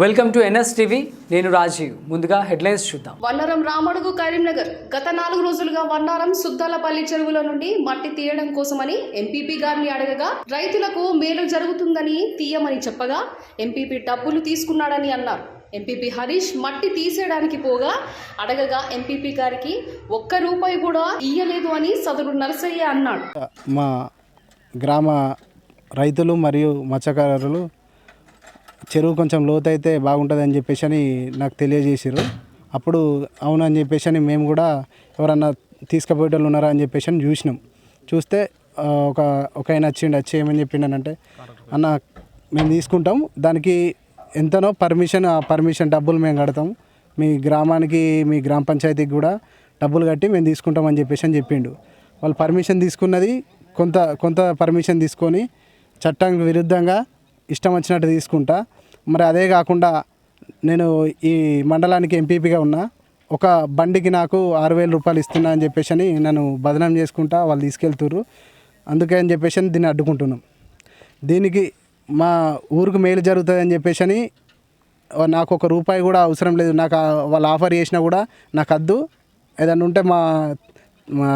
Welcome to NS TV నేను రాజీవ్. ముందుగా headlines చూద్దాం. వన్నారం రామడుగు కరీంనగర్. గత నాలుగు రోజులుగా వన్నారం సుద్దాలపల్లి చెరువుల నుండి మట్టి తీయడం కోసమని ఎంపీపీ గారిని అడగగా రైతులకు మేలు జరుగుతుందని తీయమని చెప్పగా ఎంపీపీ డబ్బులు తీసుకున్నాడని అన్నారు. ఎంపీపీ హరీష్ మట్టి తీసేయడానికి పోగా అడగగా ఎంపీపీ గారికి ఒక్క రూపాయి కూడా ఇయ్యలేదు అని సదరు నరసయ్య అన్నాడు. మా గ్రామ రైతులు మరియు మత్స్యకారులు చెరువు కొంచెం లోతైతే బాగుంటుంది అని చెప్పేసి అని నాకు తెలియజేసారు అప్పుడు అవునని చెప్పేసి అని మేము కూడా ఎవరన్నా తీసుకుపోయేటోళ్ళు ఉన్నారా అని చెప్పేసి అని చూసినాం. చూస్తే ఒక ఒక ఆయన వచ్చిండు వచ్చి ఏమని చెప్పిండనంటే అన్న మేము తీసుకుంటాం. దానికి ఎంతనో పర్మిషన్ ఆ పర్మిషన్ డబ్బులు మేము కడతాం. మీ గ్రామానికి మీ గ్రామ పంచాయతీకి కూడా డబ్బులు కట్టి మేము తీసుకుంటామని చెప్పేసి అని చెప్పిండు. వాళ్ళు పర్మిషన్ తీసుకున్నది కొంత కొంత పర్మిషన్ తీసుకొని చట్టానికి విరుద్ధంగా ఇష్టం వచ్చినట్టు తీసుకుంటా. మరి అదే కాకుండా నేను ఈ మండలానికి ఎంపీపీగా ఉన్నా ఒక బండికి నాకు ఆరు వేల రూపాయలు ఇస్తున్నా అని చెప్పేసి అని నన్ను బదనాం చేసుకుంటా వాళ్ళు తీసుకెళ్తుర్రు. అందుకే అని చెప్పేసి అని దీన్ని అడ్డుకుంటున్నాం. దీనికి మా ఊరికి మేలు జరుగుతుంది అని చెప్పేసి అని నాకు ఒక రూపాయి కూడా అవసరం లేదు. నాకు వాళ్ళు ఆఫర్ చేసినా కూడా నాకు వద్దు. ఏదన్నా ఉంటే మా మా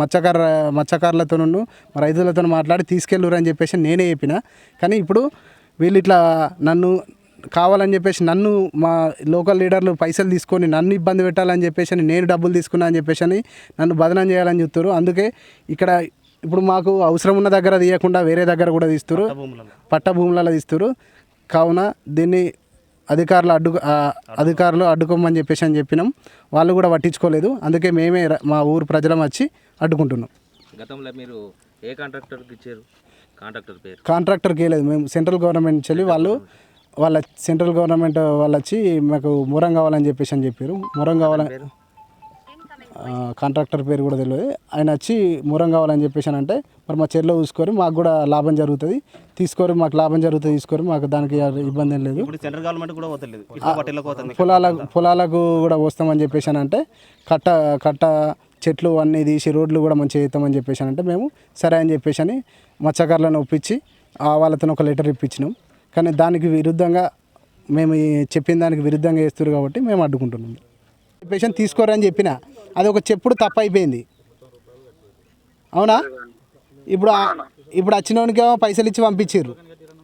మత్స్యకార మత్స్యకారులతోనూ మా రైతులతో మాట్లాడి తీసుకెళ్ళురు అని చెప్పేసి నేనే చెప్పిన. కానీ ఇప్పుడు వీళ్ళు ఇట్లా నన్ను కావాలని చెప్పేసి నన్ను మా లోకల్ లీడర్లు పైసలు తీసుకొని నన్ను ఇబ్బంది పెట్టాలని చెప్పేసి అని నేను డబ్బులు తీసుకున్నా అని చెప్పేసి అని నన్ను బదనం చేయాలని చెప్తారు అందుకే ఇక్కడ ఇప్పుడు మాకు అవసరం ఉన్న దగ్గర తీయకుండా వేరే దగ్గర కూడా తీస్తారు పట్ట భూములలో తీస్తారు కావున దీన్ని అధికారులు అడ్డు అధికారులు అడ్డుకోమని చెప్పేసి అని చెప్పినాం. వాళ్ళు కూడా పట్టించుకోలేదు. అందుకే మేమే మా ఊరు ప్రజలం వచ్చి అడ్డుకుంటున్నాం. గతంలో మీరు ఏ కాంట్రాక్టర్కి ఇచ్చారు? కాంట్రాక్టర్కి లేదు. మేము సెంట్రల్ గవర్నమెంట్ నుంచి వెళ్ళి వాళ్ళు వాళ్ళ సెంట్రల్ గవర్నమెంట్ వాళ్ళు వచ్చి మాకు మురం కావాలని చెప్పేసి అని చెప్పారు. మురం కావాలని కాంట్రాక్టర్ పేరు కూడా తెలియదు. ఆయన వచ్చి మురం కావాలని చెప్పేసి అని అంటే మరి మా చెరులో చూసుకొని మాకు కూడా లాభం జరుగుతుంది. తీసుకొని మాకు లాభం జరుగుతుంది తీసుకొని మాకు దానికి ఇబ్బంది ఏం లేదు. ఇప్పుడు సెంట్రల్ గవర్నమెంట్ కూడా పోతలేదు. ఇట్లా పట్టేలకు పోతుంది. పొలాలకు పొలాలకు కూడా పోస్తామని చెప్పేసి అని అంటే కట్ట కట్ట చెట్లు అన్నీ తీసి రోడ్లు కూడా మంచిగా చేస్తామని చెప్పేసి అంటే మేము సరే అని చెప్పేసి అని మత్స్యకారులను ఒప్పించి ఆ వాళ్ళతో ఒక లెటర్ ఇప్పించినాం. కానీ దానికి విరుద్ధంగా మేము చెప్పిన దానికి విరుద్ధంగా వేస్తారు కాబట్టి మేము అడ్డుకుంటున్నాం. చెప్పేసి తీసుకోరని చెప్పిన అది ఒక చెప్పుడు తప్పు అయిపోయింది. అవునా? ఇప్పుడు ఇప్పుడు వచ్చినోనికేమో పైసలు ఇచ్చి పంపించారు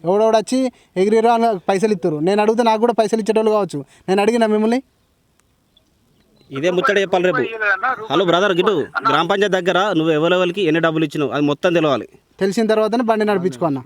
ఎవడోడు వచ్చి ఎగిరిరో అని పైసలు ఇస్తారు నేను అడిగితే నాకు కూడా పైసలు ఇచ్చేటోళ్ళు కావచ్చు. నేను అడిగిన మిమ్మల్ని? ఇదే ముచ్చట చెప్పాలి రేపు. హలో బ్రదర్ గిటు గ్రామ పంచాయతీ దగ్గర నువ్వు ఎవరెవరికి ఎన్ని డబ్బులు ఇచ్చినావు? అది మొత్తం తెలవాలి. తెలిసిన తర్వాతనే బండి నడిపించుకున్నా